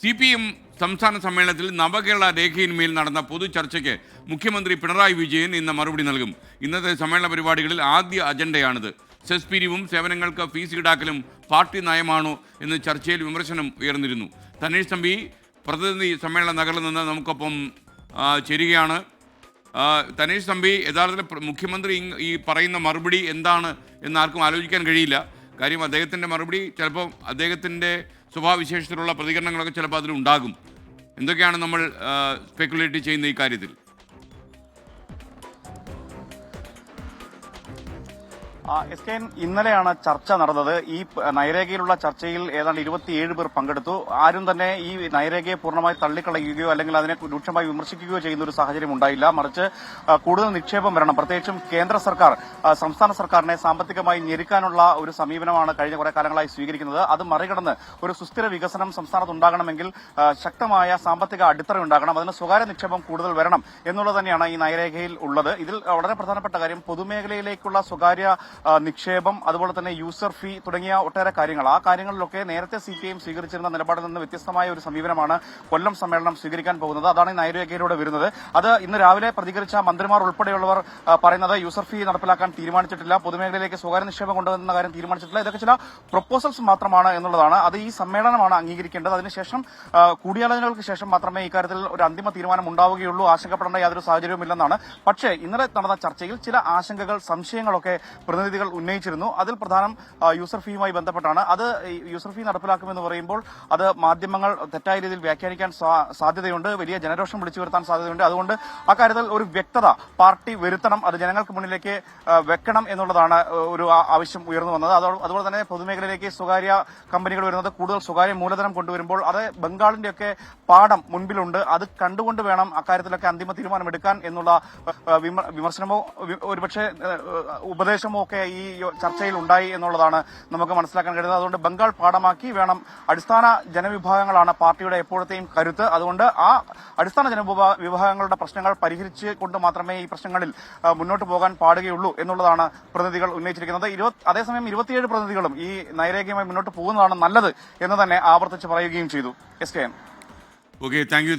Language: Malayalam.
സി പി എം സംസ്ഥാന സമ്മേളനത്തിൽ നവകേരള രേഖയിന്മേൽ നടന്ന പൊതു ചർച്ചയ്ക്ക് മുഖ്യമന്ത്രി പിണറായി വിജയൻ ഇന്ന് മറുപടി നൽകും. ഇന്നത്തെ സമ്മേളന പരിപാടികളിൽ ആദ്യ അജണ്ടയാണിത്. സെസ് പിരിവും സേവനങ്ങൾക്ക് ഫീസ് ഈടാക്കലും പാർട്ടി നയമാണോ എന്ന് ചർച്ചയിൽ വിമർശനം ഉയർന്നിരുന്നു. തനേഷ് തമ്പി പ്രതിനിധി സമ്മേളന നഗറിൽ നിന്ന് നമുക്കൊപ്പം ചേരുകയാണ്. തനേഷ് തമ്പി യഥാർത്ഥത്തിൽ മുഖ്യമന്ത്രി ഈ പറയുന്ന മറുപടി എന്താണ് എന്ന് ആർക്കും ആലോചിക്കാൻ കഴിയില്ല. കാര്യം അദ്ദേഹത്തിന്റെ മറുപടി ചിലപ്പോൾ അദ്ദേഹത്തിന്റെ സ്വഭാവവിശേഷത്തിലുള്ള പ്രതികരണങ്ങളൊക്കെ ചിലപ്പോൾ അതിലുണ്ടാകും. എന്തൊക്കെയാണ് നമ്മൾ സ്പെക്കുലേറ്റ് ചെയ്യുന്ന ഈ കാര്യത്തിൽ? എസ് കെ ഇന്നലെയാണ് ചർച്ച നടന്നത്. ഈ നയരേഖയിലുള്ള ചർച്ചയിൽ ഏതാണ്ട് ഇരുപത്തിയേഴ് പേർ പങ്കെടുത്തു. ആരും തന്നെ ഈ നൈരേഖയെ പൂർണമായി തള്ളിക്കളയുകയോ അല്ലെങ്കിൽ അതിനെ രൂക്ഷമായി വിമർശിക്കുകയോ ചെയ്യുന്ന ഒരു സാഹചര്യം ഉണ്ടായില്ല. മറിച്ച് കൂടുതൽ നിക്ഷേപം വരണം. പ്രത്യേകിച്ചും കേന്ദ്ര സർക്കാർ സംസ്ഥാന സർക്കാരിനെ സാമ്പത്തികമായി ഞെരുക്കാനുള്ള ഒരു സമീപനമാണ് കഴിഞ്ഞ കുറെ കാലങ്ങളായി സ്വീകരിക്കുന്നത്. അത് മറികടന്ന് ഒരു സുസ്ഥിര വികസനം സംസ്ഥാനത്ത് ഉണ്ടാകണമെങ്കിൽ ശക്തമായ സാമ്പത്തിക അടിത്തറ ഉണ്ടാകണം. അതിന് സ്വകാര്യ നിക്ഷേപം കൂടുതൽ വരണം എന്നുള്ളത് തന്നെയാണ് ഈ നയരേഖയിൽ ഉള്ളത്. ഇതിൽ വളരെ പ്രധാനപ്പെട്ട കാര്യം പൊതുമേഖലയിലേക്കുള്ള സ്വകാര്യ നിക്ഷേപം അതുപോലെ തന്നെ യൂസർ ഫീ തുടങ്ങിയ ഒട്ടേറെ കാര്യങ്ങൾ. ആ കാര്യങ്ങളിലൊക്കെ നേരത്തെ സി പി ഐ സ്വീകരിച്ചിരുന്ന നിലപാടിൽ നിന്ന് വ്യത്യസ്തമായ ഒരു സമീപനമാണ് കൊല്ലം സമ്മേളനം സ്വീകരിക്കാൻ പോകുന്നത്. അതാണ് നയരേഖയിലൂടെ വരുന്നത്. അത് ഇന്ന് രാവിലെ പ്രതികരിച്ച മന്ത്രിമാർ ഉൾപ്പെടെയുള്ളവർ പറയുന്നത് യൂസർ ഫീ നടപ്പിലാക്കാൻ തീരുമാനിച്ചിട്ടില്ല പൊതുമേഖലയിലേക്ക് സ്വകാര്യ നിക്ഷേപം കൊണ്ടുവരുന്ന കാര്യം തീരുമാനിച്ചിട്ടില്ല. ഇതൊക്കെ ചില പ്രൊപ്പോസൽസ് മാത്രമാണ് എന്നുള്ളതാണ്. അത് ഈ സമ്മേളനമാണ് അംഗീകരിക്കേണ്ടത്. അതിനുശേഷം കൂടിയാലോചനകൾക്ക് ശേഷം മാത്രമേ ഇക്കാര്യത്തിൽ ഒരു അന്തിമ തീരുമാനം ഉണ്ടാവുകയുള്ളൂ. ആശങ്കപ്പെടേണ്ട യാതൊരു സാഹചര്യവുമില്ലെന്നാണ്. പക്ഷേ ഇന്നലെ നടന്ന ചർച്ചയിൽ ചില ആശങ്കകൾ സംശയങ്ങളൊക്കെ പ്രതിനിധികൾ ഉന്നയിച്ചിരുന്നു. അതിൽ പ്രധാനം യൂസർ ഫീയുമായി ബന്ധപ്പെട്ടാണ്. അത് യൂസർ ഫീ നടപ്പിലാക്കുമെന്ന് പറയുമ്പോൾ അത് മാധ്യമങ്ങൾ തെറ്റായ രീതിയിൽ വ്യാഖ്യാനിക്കാൻ സാധ്യതയുണ്ട്. വലിയ ജനരോഷം വിളിച്ചു വരുത്താൻ സാധ്യതയുണ്ട്. അതുകൊണ്ട് അക്കാര്യത്തിൽ ഒരു വ്യക്തത പാർട്ടി വരുത്തണം അത് ജനങ്ങൾക്ക് മുന്നിലേക്ക് വെക്കണം എന്നുള്ളതാണ് ഒരു ആവശ്യം ഉയർന്നു വന്നത്. അതോ- അതുപോലെ തന്നെ പൊതുമേഖലയിലേക്ക് സ്വകാര്യ കമ്പനികൾ വരുന്നത് കൂടുതൽ സ്വകാര്യ മൂലധനം കൊണ്ടുവരുമ്പോൾ അത് ബംഗാളിന്റെയൊക്കെ പാഠം മുൻപിലുണ്ട്. അത് കണ്ടുകൊണ്ട് വേണം അക്കാര്യത്തിലൊക്കെ അന്തിമ തീരുമാനമെടുക്കാൻ എന്നുള്ള വിമർശനമോ ഒരുപക്ഷെ ഉപദേശമോ ഒക്കെ ഈ ചർച്ചയിൽ ഉണ്ടായി എന്നുള്ളതാണ് നമുക്ക് മനസ്സിലാക്കാൻ കഴിയുന്നത്. അതുകൊണ്ട് ബംഗാൾ പാഠമാക്കി വേണം. അടിസ്ഥാന ജനവിഭാഗങ്ങളാണ് പാർട്ടിയുടെ എപ്പോഴത്തെയും കരുത്ത്. അതുകൊണ്ട് ആ അടിസ്ഥാന ജനവിഭാ- വിഭാഗങ്ങളുടെ പ്രശ്നങ്ങൾ പരിഹരിച്ച് കൊണ്ട് മാത്രമേ ഈ പ്രശ്നങ്ങളിൽ മുന്നോട്ട് പോകാൻ പാടുകയുള്ളൂ എന്നുള്ളതാണ് പ്രതിനിധികൾ ഉന്നയിച്ചിരിക്കുന്നത്. അതേസമയം ഇരുപത്തിയേഴ് പ്രതിനിധികളും ഈ നൈരേഖ്യമായി മുന്നോട്ട് പോകുന്നതാണ് നല്ലത് എന്ന് തന്നെ ആവർത്തിച്ച് പറയുകയും ചെയ്തു. S K N. Okay thank you